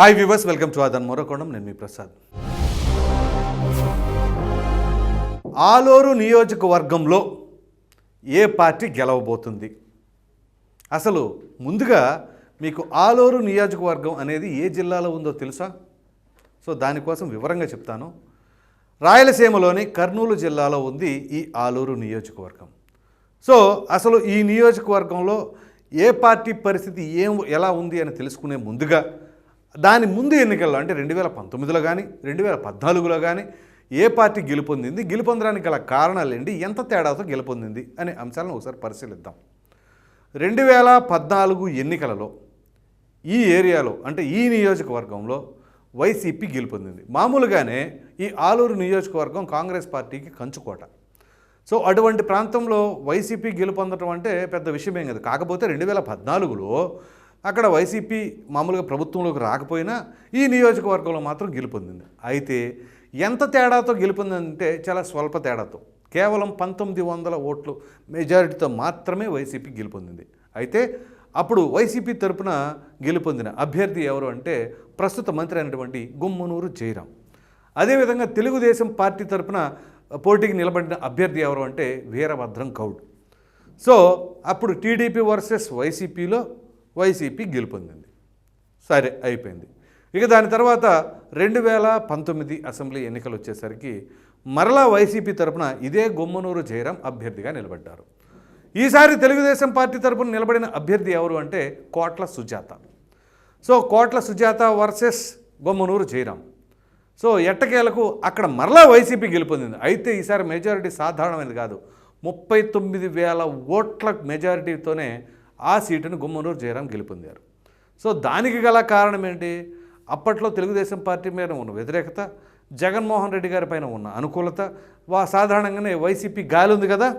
Hi viewers welcome to అదన్ మోరకోణం నేను మీ ప్రసాద్ ఆలూరు నియోజకవర్గంలో ఏ పార్టీ గెలవబోతుంది? అసలు ముందుగా మీకు ఆలూరు నియోజకవర్గం అనేది ఏ జిల్లాలో ఉందో తెలుసా? సో దానికోసం వివరంగా చెప్తాను. రాయలసీమలోని కర్నూలు జిల్లాలో ఉంది ఈ ఆలూరు నియోజకవర్గం. సో అసలు ఈ నియోజకవర్గంలో ఏ పార్టీ పరిస్థితి ఏం ఎలా ఉంది అని తెలుసుకునే ముందుగా దాని ముందు ఎన్నికల్లో అంటే రెండు వేల పంతొమ్మిదిలో కానీ రెండు వేల పద్నాలుగులో కానీ ఏ పార్టీ గెలుపొందింది గెలుపొందడానికి గల కారణాలు ఏంటి ఎంత తేడాతో గెలుపొందింది అనే అంశాలను ఒకసారి పరిశీలిద్దాం. రెండు వేల పద్నాలుగు ఎన్నికలలో ఈ ఏరియాలో అంటే ఈ నియోజకవర్గంలో వైసీపీ గెలుపొందింది. మామూలుగానే ఈ ఆలూరు నియోజకవర్గం కాంగ్రెస్ పార్టీకి కంచుకోట. సో అటువంటి ప్రాంతంలో వైసీపీ గెలుపొందడం అంటే పెద్ద విషయమేం కాదు. కాకపోతే రెండు వేల పద్నాలుగులో అక్కడ వైసీపీ మామూలుగా ప్రభుత్వంలోకి రాకపోయినా ఈ నియోజకవర్గంలో మాత్రం గెలుపొందింది. అయితే ఎంత తేడాతో గెలుపొందంటే చాలా స్వల్ప తేడాతో. కేవలం పంతొమ్మిది వందల ఓట్లు మెజారిటీతో మాత్రమే వైసీపీ గెలుపొందింది. అయితే అప్పుడు వైసీపీ తరపున గెలుపొందిన అభ్యర్థి ఎవరు అంటే ప్రస్తుత మంత్రి అయినటువంటి గుమ్మనూరు జయరాం. అదేవిధంగా తెలుగుదేశం పార్టీ తరపున పోటీకి నిలబడిన అభ్యర్థి ఎవరు అంటే వీరభద్రం గౌడ్. సో అప్పుడు టీడీపీ వర్సెస్ వైసీపీలో వైసీపీ గెలుపొందింది. సరే అయిపోయింది. ఇక దాని తర్వాత రెండు వేల పంతొమ్మిది అసెంబ్లీ ఎన్నికలు వచ్చేసరికి మరలా వైసీపీ తరపున ఇదే గుమ్మనూరు జయరాం అభ్యర్థిగా నిలబడ్డారు. ఈసారి తెలుగుదేశం పార్టీ తరపున నిలబడిన అభ్యర్థి ఎవరు అంటే Kotla Sujatha. So Kotla Sujatha versus Bommanuru Jayaram. So ఎట్టకేలకు అక్కడ మరలా వైసీపీ గెలుపొందింది. అయితే ఈసారి మెజారిటీ సాధారణమైనది కాదు. ముప్పై తొమ్మిది వేల ఓట్ల మెజారిటీతోనే ఆ సీటును గుమ్మనూరు జయరాం గెలుపొందారు. సో దానికి గల కారణం ఏంటి? అప్పట్లో తెలుగుదేశం పార్టీ మీద ఉన్న వ్యతిరేకత జగన్మోహన్ రెడ్డి గారి పైన ఉన్న అనుకూలత వా సాధారణంగానే వైసీపీ గాలి ఉంది కదా?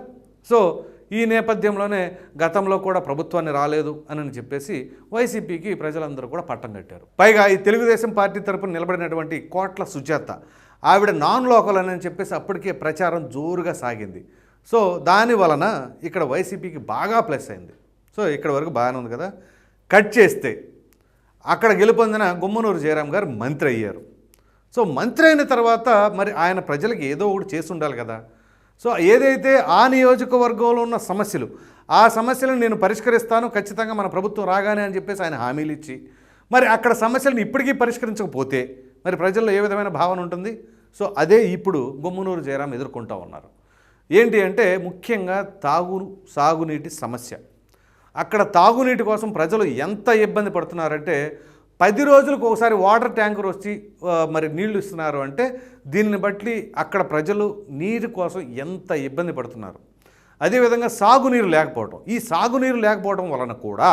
సో ఈ నేపథ్యంలోనే గతంలో కూడా ప్రభుత్వాన్ని రాలేదు అని చెప్పేసి వైసీపీకి ప్రజలందరూ కూడా పట్టం కట్టారు. పైగా ఈ తెలుగుదేశం పార్టీ తరపున నిలబడినటువంటి కోట్ల సుజాత ఆవిడ నాన్ లోకల్ అని చెప్పేసి అప్పటికే ప్రచారం జోరుగా సాగింది. సో దాని వలన ఇక్కడ వైసీపీకి బాగా ప్లస్ అయింది. సో ఇక్కడ వరకు బాగానే ఉంది కదా. కట్ చేస్తే అక్కడ గెలుపొందిన గుమ్మనూరు జయరాం గారు మంత్రి అయ్యారు. సో మంత్రి అయిన తర్వాత మరి ఆయన ప్రజలకు ఏదో ఒకటి చేసి ఉండాలి కదా. సో ఏదైతే ఆ నియోజకవర్గంలో ఉన్న సమస్యలు ఆ సమస్యలను నేను పరిష్కరిస్తాను ఖచ్చితంగా మన ప్రభుత్వం రాగానే అని చెప్పేసి ఆయన హామీలు ఇచ్చి మరి అక్కడ సమస్యలను ఇప్పటికీ పరిష్కరించకపోతే మరి ప్రజల్లో ఏ విధమైన భావన ఉంటుంది? సో అదే ఇప్పుడు గుమ్మనూరు జయరాం ఎదుర్కొంటూ ఉన్నారు. ఏంటి అంటే ముఖ్యంగా తాగు సాగునీటి సమస్య. అక్కడ తాగునీటి కోసం ప్రజలు ఎంత ఇబ్బంది పడుతున్నారంటే పది రోజులకు ఒకసారి వాటర్ ట్యాంకర్ వచ్చి మరి నీళ్ళు ఇస్తున్నారు అంటే దీనిని బట్టి అక్కడ ప్రజలు నీరు కోసం ఎంత ఇబ్బంది పడుతున్నారు. అదేవిధంగా సాగునీరు లేకపోవడం ఈ సాగునీరు లేకపోవడం వలన కూడా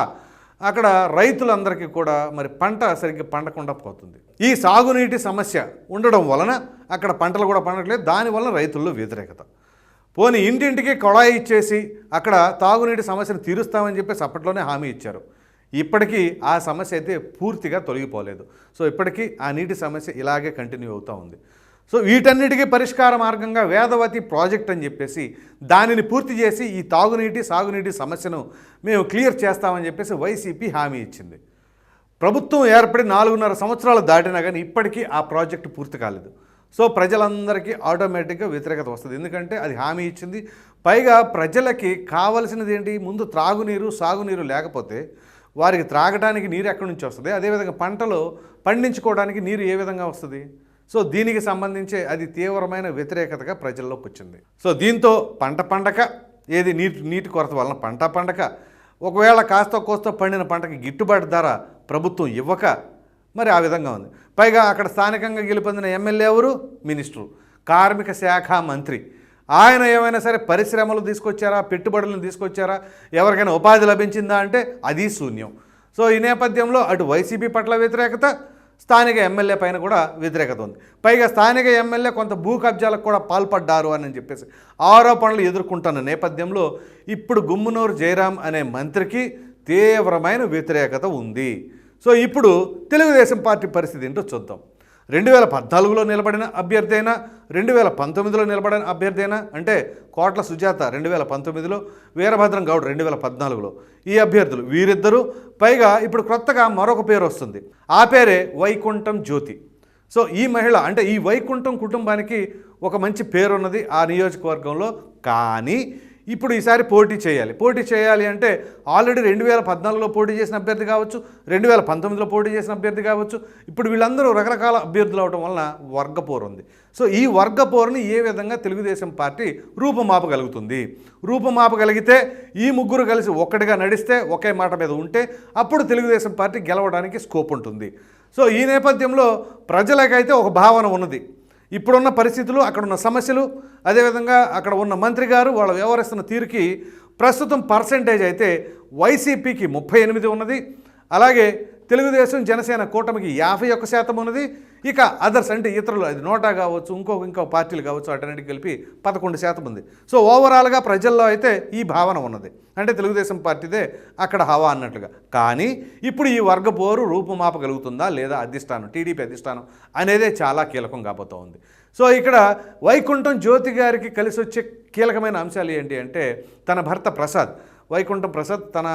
అక్కడ రైతులందరికీ కూడా మరి పంట సరిగ్గా పండకుండా పోతుంది. ఈ సాగునీటి సమస్య ఉండడం వలన అక్కడ పంటలు కూడా పండట్లేదు. దానివల్ల రైతుల్లో వ్యతిరేకత. పోనీ ఇంటింటికి కొళాయి ఇచ్చేసి అక్కడ తాగునీటి సమస్యను తీరుస్తామని చెప్పేసి అప్పట్లోనే హామీ ఇచ్చారు. ఇప్పటికీ ఆ సమస్య అయితే పూర్తిగా తొలగిపోలేదు. సో ఇప్పటికీ ఆ నీటి సమస్య ఇలాగే కంటిన్యూ అవుతూ ఉంది. సో వీటన్నిటికీ పరిష్కార మార్గంగా వేదవతి ప్రాజెక్ట్ అని చెప్పేసి దానిని పూర్తి చేసి ఈ తాగునీటి సాగునీటి సమస్యను మేము క్లియర్ చేస్తామని చెప్పేసి వైసీపీ హామీ ఇచ్చింది. ప్రభుత్వం ఏర్పడి నాలుగున్నర సంవత్సరాలు దాటినా కానీ ఇప్పటికీ ఆ ప్రాజెక్టు పూర్తి కాలేదు. సో ప్రజలందరికీ ఆటోమేటిక్గా వ్యతిరేకత వస్తుంది. ఎందుకంటే అది హామీ ఇచ్చింది. పైగా ప్రజలకి కావలసినది ఏంటి? ముందు త్రాగునీరు సాగునీరు లేకపోతే వారికి త్రాగడానికి నీరు ఎక్కడి నుంచి వస్తుంది? అదేవిధంగా పంటలు పండించుకోవడానికి నీరు ఏ విధంగా వస్తుంది? సో దీనికి సంబంధించి అది తీవ్రమైన వ్యతిరేకతగా ప్రజల్లోకి వచ్చింది. సో దీంతో పంట పండక ఏది నీటి నీటి కొరత వలన పంట పండక ఒకవేళ కాస్త కోస్త పండిన పంటకి గిట్టుబాటు ధర ప్రభుత్వం ఇవ్వక మరి ఆ విధంగా ఉంది. పైగా అక్కడ స్థానికంగా గెలుపొందిన ఎమ్మెల్యే ఎవరు? మినిస్టరు. కార్మిక శాఖ మంత్రి. ఆయన ఏమైనా సరే పరిశ్రమలు తీసుకొచ్చారా? పెట్టుబడులను తీసుకొచ్చారా? ఎవరికైనా ఉపాధి లభించిందా అంటే అది శూన్యం. సో ఈ నేపథ్యంలో అటు వైసీపీ పట్ల వ్యతిరేకత స్థానిక ఎమ్మెల్యే పైన కూడా వ్యతిరేకత ఉంది. పైగా స్థానిక ఎమ్మెల్యే కొంత భూ కబ్జాలకు కూడా పాల్పడ్డారు అని చెప్పేసి ఆరోపణలు ఎదుర్కొంటున్న నేపథ్యంలో ఇప్పుడు గుమ్మునూరు జయరాం అనే మంత్రికి తీవ్రమైన వ్యతిరేకత ఉంది. సో ఇప్పుడు తెలుగుదేశం పార్టీ పరిస్థితి ఏంటో చూద్దాం. రెండు వేల పద్నాలుగులో నిలబడిన అభ్యర్థి అయినా రెండు వేల పంతొమ్మిదిలో నిలబడిన అభ్యర్థి అయినా అంటే కోట్ల సుజాత రెండు వేల పంతొమ్మిదిలో వీరభద్రం గౌడ్ రెండు వేల పద్నాలుగులో. ఈ అభ్యర్థులు వీరిద్దరూ పైగా ఇప్పుడు కొత్తగా మరొక పేరు వస్తుంది. ఆ పేరే వైకుంఠం జ్యోతి. సో ఈ మహిళ అంటే ఈ వైకుంఠం కుటుంబానికి ఒక మంచి పేరు ఉన్నది ఆ నియోజకవర్గంలో. కానీ ఇప్పుడు ఈసారి పోటీ చేయాలి. పోటీ చేయాలి అంటే ఆల్రెడీ రెండు వేల పద్నాలుగులో పోటీ చేసిన అభ్యర్థి కావచ్చు రెండు వేల పంతొమ్మిదిలో పోటీ చేసిన అభ్యర్థి కావచ్చు. ఇప్పుడు వీళ్ళందరూ రకరకాల అభ్యర్థులు అవడం వలన వర్గపోరు ఉంది. సో ఈ వర్గపోరుని ఏ విధంగా తెలుగుదేశం పార్టీ రూపుమాపగలుగుతుంది రూపుమాపగలిగితే ఈ ముగ్గురు కలిసి ఒక్కటిగా నడిస్తే ఒకే మాట మీద ఉంటే అప్పుడు తెలుగుదేశం పార్టీ గెలవడానికి స్కోప్ ఉంటుంది. సో ఈ నేపథ్యంలో ప్రజలకైతే ఒక భావన ఉన్నది. ఇప్పుడున్న పరిస్థితులు అక్కడ ఉన్న సమస్యలు అదేవిధంగా అక్కడ ఉన్న మంత్రి గారు వాళ్ళు వ్యవహరిస్తున్న తీరుకి ప్రస్తుతం పర్సంటేజ్ అయితే వైసీపీకి ముప్పై ఎనిమిది ఉన్నది. అలాగే తెలుగుదేశం జనసేన కూటమికి యాభై ఒక్క శాతం ఉన్నది. ఇక అదర్స్ అంటే ఇతరులు అది నోటా కావచ్చు ఇంకో ఇంకో పార్టీలు కావచ్చు అటన్నిటి కలిపి పదకొండు శాతం ఉంది. సో ఓవరాల్గా ప్రజల్లో అయితే ఈ భావన ఉన్నది. అంటే తెలుగుదేశం పార్టీదే అక్కడ హవా అన్నట్లుగా. కానీ ఇప్పుడు ఈ వర్గ పోరు రూపుమాపగలుగుతుందా లేదా అధిష్టానం టీడీపీ అధిష్టానం అనేదే చాలా కీలకం కాబోతూ ఉంది సో ఇక్కడ వైకుంఠం జ్యోతి గారికి కలిసి వచ్చే కీలకమైన అంశాలు ఏంటి అంటే తన భర్త ప్రసాద్. వైకుంఠం ప్రసాద్ తన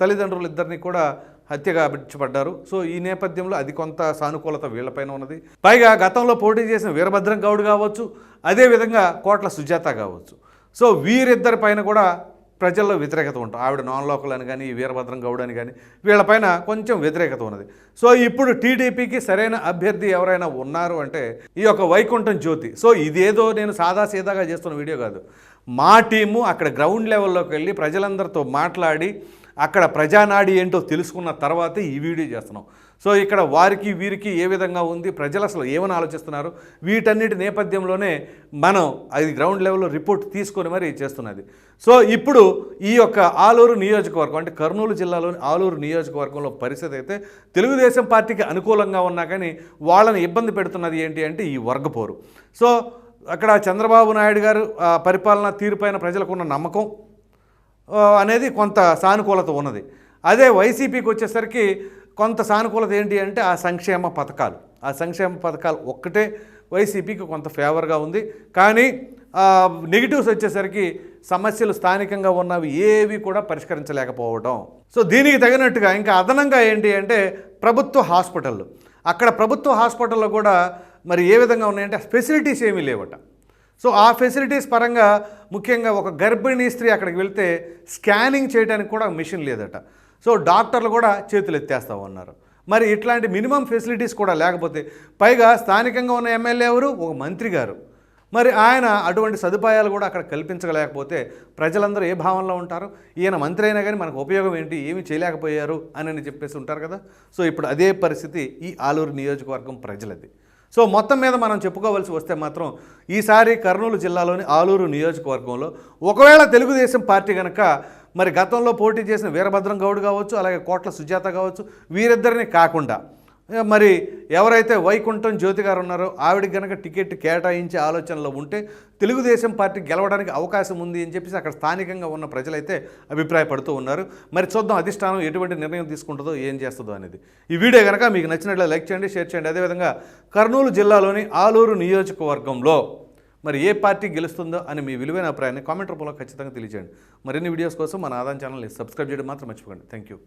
తల్లిదండ్రులు ఇద్దరిని కూడా హత్యగా బిడ్చపడ్డారు సో ఈ నేపథ్యంలో అది కొంత సానుకూలత వీళ్ళపైన ఉన్నది. పైగా గతంలో పోటీ చేసిన వీరభద్రం గౌడ్ కావచ్చు అదేవిధంగా కోట్ల సుజాత కావచ్చు. సో వీరిద్దరి పైన కూడా ప్రజల్లో వ్యతిరేకత ఉంటాం ఆవిడ నాన్ లోకల్ అని కానీ వీరభద్రం గౌడ్ అని కానీ వీళ్ళపైన కొంచెం వ్యతిరేకత ఉన్నది. సో ఇప్పుడు టీడీపీకి సరైన అభ్యర్థి ఎవరైనా ఉన్నారు అంటే ఈ యొక్క వైకుంఠం జ్యోతి. సో ఇదేదో నేను సాదా సీదాగా చేస్తున్న వీడియో కాదు. మా టీము అక్కడ గ్రౌండ్ లెవెల్లోకి వెళ్ళి ప్రజలందరితో మాట్లాడి అక్కడ ప్రజానాడి ఏంటో తెలుసుకున్న తర్వాతే ఈ వీడియో చేస్తున్నాం. సో ఇక్కడ వారికి వీరికి ఏ విధంగా ఉంది ప్రజలు అసలు ఏమని ఆలోచిస్తున్నారు వీటన్నిటి నేపథ్యంలోనే మనం అది గ్రౌండ్ లెవెల్లో రిపోర్ట్ తీసుకొని మరి చేస్తున్నది. సో ఇప్పుడు ఈ యొక్క ఆలూరు నియోజకవర్గం అంటే కర్నూలు జిల్లాలోని ఆలూరు నియోజకవర్గంలో పరిస్థితి అయితే తెలుగుదేశం పార్టీకి అనుకూలంగా ఉన్నా కానీ వాళ్ళని ఇబ్బంది పెడుతున్నది ఏంటి అంటే ఈ వర్గపోరు. సో అక్కడ చంద్రబాబు నాయుడు గారు ఆ, పరిపాలన తీరుపైన ప్రజలకున్న నమ్మకం అనేది కొంత సానుకూలత ఉన్నది. అదే వైసీపీకి వచ్చేసరికి కొంత సానుకూలత ఏంటి అంటే ఆ సంక్షేమ పథకాలు. ఆ సంక్షేమ పథకాలు ఒక్కటే వైసీపీకి కొంత ఫేవర్గా ఉంది. కానీ నెగిటివ్స్ వచ్చేసరికి సమస్యలు స్థానికంగా ఉన్నవి ఏవి కూడా పరిష్కరించలేకపోవడం సో దీనికి తగినట్టుగా ఇంకా అదనంగా ఏంటి అంటే ప్రభుత్వ హాస్పిటళ్ళు. అక్కడ ప్రభుత్వ హాస్పిటల్లో కూడా మరి ఏ విధంగా ఉన్నాయంటే ఫెసిలిటీస్ ఏమీ లేవట. సో ఆ ఫెసిలిటీస్ పరంగా ముఖ్యంగా ఒక గర్భిణీ స్త్రీ అక్కడికి వెళ్తే స్కానింగ్ చేయడానికి కూడా మిషన్ లేదట. సో డాక్టర్లు కూడా చేతులు ఎత్తేస్తా ఉన్నారు. మరి ఇట్లాంటి మినిమం ఫెసిలిటీస్ కూడా లేకపోతే పైగా స్థానికంగా ఉన్న ఎమ్మెల్యే ఎవరు? ఒక మంత్రి గారు. మరి ఆయన అటువంటి సదుపాయాలు కూడా అక్కడ కల్పించలేకపోతే ప్రజలందరూ ఏ భావనలో ఉంటారు? ఈయన మంత్రి అయినా కానీ మనకు ఉపయోగం ఏంటి? ఏమి చేయలేకపోయారు? అని చెప్పేసి ఉంటారు కదా. సో ఇప్పుడు అదే పరిస్థితి ఈ ఆలూరు నియోజకవర్గం ప్రజలది. సో మొత్తం మీద మనం చెప్పుకోవాల్సి వస్తే మాత్రం ఈసారి కర్నూలు జిల్లాలోని ఆలూరు నియోజకవర్గంలో ఒకవేళ తెలుగుదేశం పార్టీ కనుక మరి గతంలో పోటీ చేసిన వీరభద్రం గౌడ్ కావచ్చు అలాగే కోట్ల సుజాత కావచ్చు వీరిద్దరిని కాకుండా మరి ఎవరైతే వైకుంఠం జ్యోతి గారు ఉన్నారో ఆవిడకి కనుక టికెట్ కేటాయించే ఆలోచనలో ఉంటే తెలుగుదేశం పార్టీ గెలవడానికి అవకాశం ఉంది అని చెప్పేసి అక్కడ స్థానికంగా ఉన్న ప్రజలైతే అభిప్రాయపడుతూ ఉన్నారు. మరి చూద్దాం అధిష్టానం ఎటువంటి నిర్ణయం తీసుకుంటుందో ఏం చేస్తుందో అనేది. ఈ వీడియో కనుక మీకు నచ్చినట్లు లైక్ చేయండి షేర్ చేయండి. అదేవిధంగా కర్నూలు జిల్లాలోని ఆలూరు నియోజకవర్గంలో మరి ఏ పార్టీ గెలుస్తుందో అని మీ విలువైన అభిప్రాయాన్ని కామెంట్ రూపంలో ఖచ్చితంగా తెలియజేయండి. మరిన్ని వీడియోస్ కోసం మన ఆదాయం ఛానల్ని సబ్స్క్రైబ్ చేయడం మాత్రం మర్చిపోకండి. Thank you